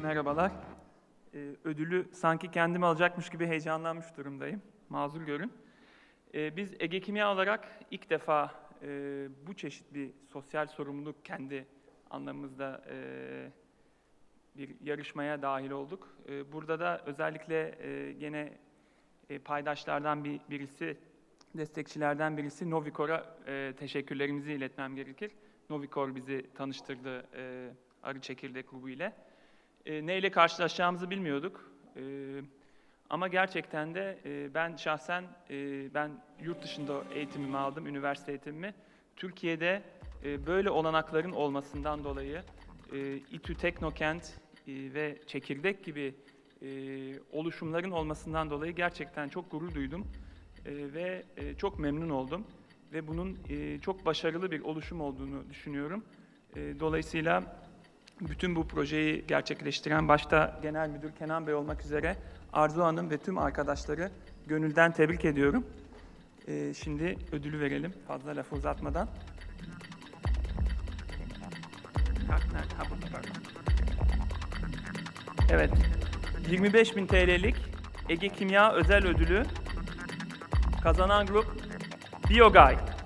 merhabalar. Ee, ödülü sanki kendim alacakmış gibi heyecanlanmış durumdayım. Mazur görün. Ee, biz Ege Kimya olarak ilk defa e, bu çeşit bir sosyal sorumluluk kendi anlamımızda e, bir yarışmaya dahil olduk. E, burada da özellikle e, gene e, paydaşlardan bir, birisi, destekçilerden birisi Novicor'a e, teşekkürlerimizi iletmem gerekir. Novicor bizi tanıştırdı e, Arı Çekirdek grubu ile. E, neyle karşılaşacağımızı bilmiyorduk. E, ama gerçekten de e, ben şahsen e, ben yurt dışında eğitimimi aldım, üniversite eğitimimi. Türkiye'de e, böyle olanakların olmasından dolayı e, İTÜ Teknokent e, ve Çekirdek gibi e, oluşumların olmasından dolayı gerçekten çok gurur duydum E, ve e, çok memnun oldum ve bunun e, çok başarılı bir oluşum olduğunu düşünüyorum. E, dolayısıyla bütün bu projeyi gerçekleştiren başta Genel Müdür Kenan Bey olmak üzere Arzu Hanım ve tüm arkadaşları gönülden tebrik ediyorum. E, şimdi ödülü verelim fazla lafı uzatmadan. Evet, 25.000 TL'lik Ege Kimya Özel Ödülü kazanan grup BioGuide.